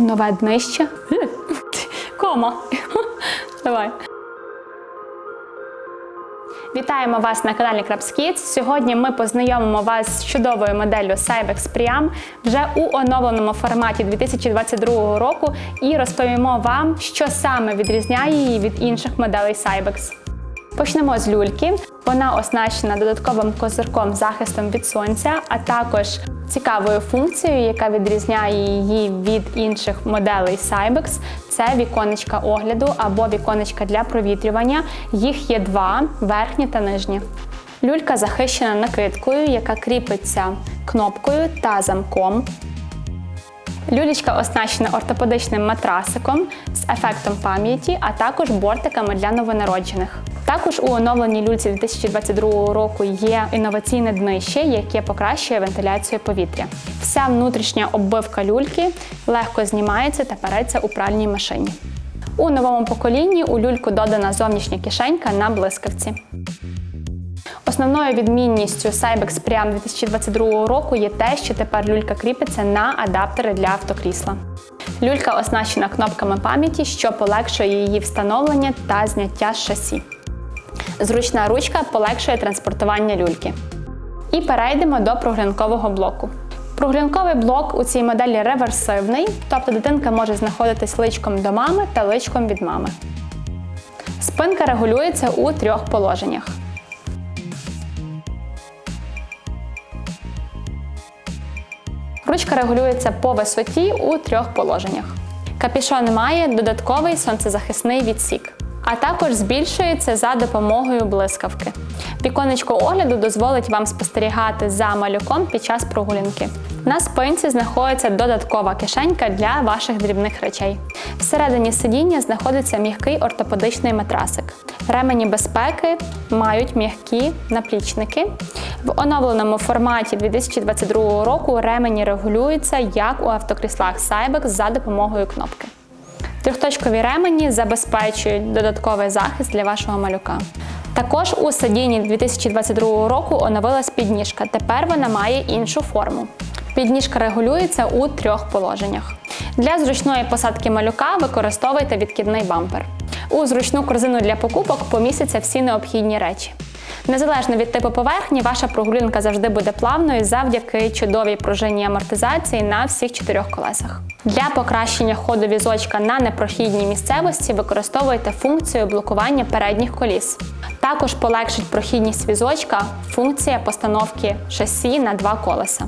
нове днище. Кома. Давай. Вітаємо вас на каналі Kids. Сьогодні ми познайомимо вас з чудовою моделлю Cybex Priam вже у оновленому форматі 2022 року і розповімо вам, що саме відрізняє її від інших моделей Cybex. Почнемо з люльки. Вона оснащена додатковим козирком захистом від сонця, а також цікавою функцією, яка відрізняє її від інших моделей Cybex. Це віконечка огляду або віконечка для провітрювання. Їх є два верхні та нижні. Люлька захищена накидкою, яка кріпиться кнопкою та замком. Люлічка оснащена ортопедичним матрасиком з ефектом пам'яті, а також бортиками для новонароджених. Також у оновленій люльці 2022 року є інноваційне днище, яке покращує вентиляцію повітря. Вся внутрішня оббивка люльки легко знімається та переться у пральній машині. У новому поколінні у люльку додана зовнішня кишенька на блискавці. Основною відмінністю Cybex Priam 2022 року є те, що тепер люлька кріпиться на адаптери для автокрісла. Люлька оснащена кнопками пам'яті, що полегшує її встановлення та зняття з шасі. Зручна ручка полегшує транспортування люльки. І перейдемо до проглянкового блоку. Проглянковий блок у цій моделі реверсивний, тобто дитинка може знаходитись личком до мами та личком від мами. Спинка регулюється у трьох положеннях. Ручка регулюється по висоті у трьох положеннях. Капішон має додатковий сонцезахисний відсік, а також збільшується за допомогою блискавки. Віконечко огляду дозволить вам спостерігати за малюком під час прогулянки. На спинці знаходиться додаткова кишенька для ваших дрібних речей. Всередині сидіння знаходиться м'який ортопедичний матрасик. Ремені безпеки мають м'які наплічники. В оновленому форматі 2022 року ремені регулюються як у автокріслах Cybex за допомогою кнопки. Трьохточкові ремені забезпечують додатковий захист для вашого малюка. Також у сидінні 2022 року оновилась підніжка. Тепер вона має іншу форму. Підніжка регулюється у трьох положеннях. Для зручної посадки малюка використовуйте відкидний бампер. У зручну корзину для покупок помістяться всі необхідні речі. Незалежно від типу поверхні, ваша прогулянка завжди буде плавною завдяки чудовій пружинній амортизації на всіх чотирьох колесах. Для покращення ходу візочка на непрохідній місцевості використовуйте функцію блокування передніх коліс. Також полегшить прохідність візочка функція постановки шасі на два колеса.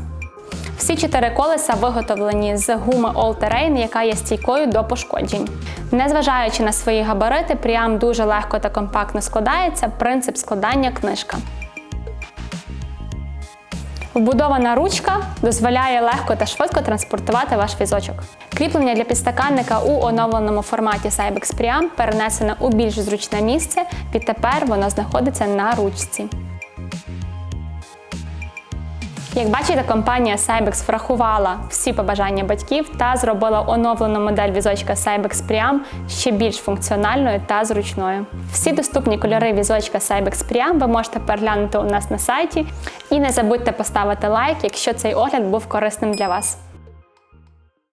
Всі чотири колеса виготовлені з гуми All Terrain, яка є стійкою до пошкоджень. Незважаючи на свої габарити, Priam дуже легко та компактно складається. Принцип складання книжка. Вбудована ручка дозволяє легко та швидко транспортувати ваш візочок. Кріплення для підстаканника у оновленому форматі Cybex Priam перенесено у більш зручне місце, відтепер воно знаходиться на ручці. Як бачите, компанія Cybex врахувала всі побажання батьків та зробила оновлену модель візочка Cybex Priam ще більш функціональною та зручною. Всі доступні кольори візочка Cybex Priam ви можете переглянути у нас на сайті. І не забудьте поставити лайк, якщо цей огляд був корисним для вас.